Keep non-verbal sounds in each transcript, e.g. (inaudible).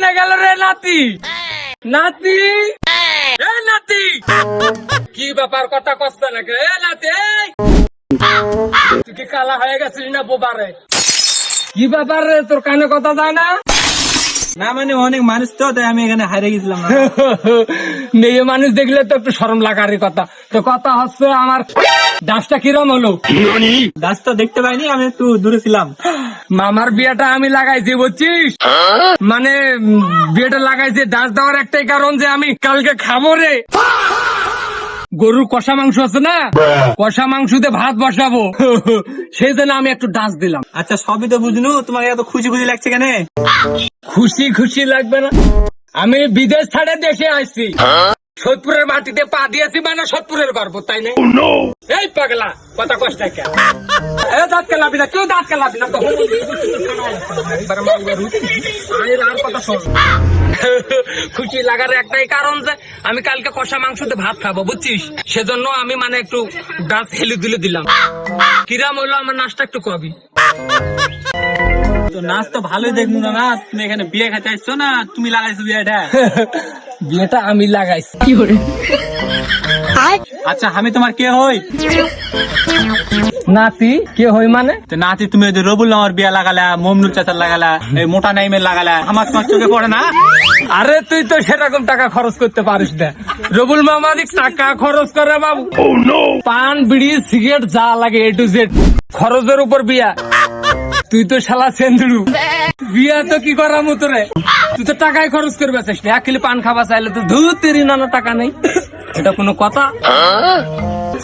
নাতি। এ নাতি! কি ব্যাপার কথা কষ্ট নাকি? এ নাতি! তুই কি কালা হয়ে গেছিস না বোবারে? কি ব্যাপার রে তোর কানে কথা যায় না? না মানে অনেক মানুষ তো তাই আমি এখানে হারিয়ে গেছিলাম। মেয়ে মানুষ দেখলে তো একটু সরম লাগারই কথা। তো কথা হচ্ছে আমার ডাসটা কিরম হলো? তো দেখতে পাইনি আমি একটু দূরে ছিলাম। মামার বিয়েটা আমি লাগাইছি বুঝছিস? মানে বিয়েটা লাগাইছি ডান্স দেওয়ার একটাই কারণ যে আমি কালকে খাব রে। গরুর কষা মাংস আছে না? কষা মাংস মাংসতে ভাত বসাবো। সেই জন্য আমি একটু ডান্স দিলাম। আচ্ছা সবই তো বুঝনু তোমাকে এত খুশি খুশি লাগছে কেন? খুশি খুশি লাগবে না। আমি বিদেশ ছাড়ে দেশে আসছি সোদপুরের মাটিতে পা দিয়েছি মানে সোদপুরের গর্ব তাই না? এই পাগলা কথা কষ্ট কেন? এ দাঁত কেলাবি না কেউ দাঁত কেলাবি না তখন। আরে কথা শোন। খুশি লাগার একটাই কারণ যে আমি কালকে কষা মাংসতে ভাত খাব বুঝছিস? সেজন্য আমি মানে একটু ডান্স হেলে দুলে দিলাম। কিরাম হইল আমার নাচটা একটু কবি। তো নাচ তো ভালোই দেখব না না তুমি এখানে বিয়ে খেতে আসছো না? তুমি লাগাইছো বিয়েটা (laughs) বিয়েটা আমি লাগাইছি। কি করে আচ্ছা আমি তোমার কে হই? নাতি কে হই মানে? তো নাতি তুমি ওই যে রবুল নামার বিয়ে লাগালা মমনুর চাচার লাগালা এই মোটা নাইমের লাগালা আমার তোমার চোখে পড়ে না? আরে তুই তো সেরকম টাকা খরচ করতে পারিস না। রবুল মামাদিক টাকা খরচ করে বাবু। পান বিড়ি সিগারেট যা লাগে এ টু জেড খরচের উপর বিয়া। তুই তো শালা সেন্দুরু। বিয়া তো কি করার মতো রে তুই তো টাকায় খরচ করবে চাস না। এক কিলো পান খাবা চাইলে তো ধু তেরি নানা টাকা নেই। এটা কোনো কথা?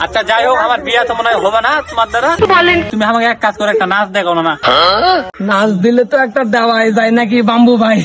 আচ্ছা যাই হোক আমার বিয়া তো মনে হয় হবে না তোমার দ্বারা। তুমি আমাকে এক কাজ করে একটা নাচ দেখো না নাচ দিলে তো একটা দেওয়াই যায় নাকি বাম্বু ভাই?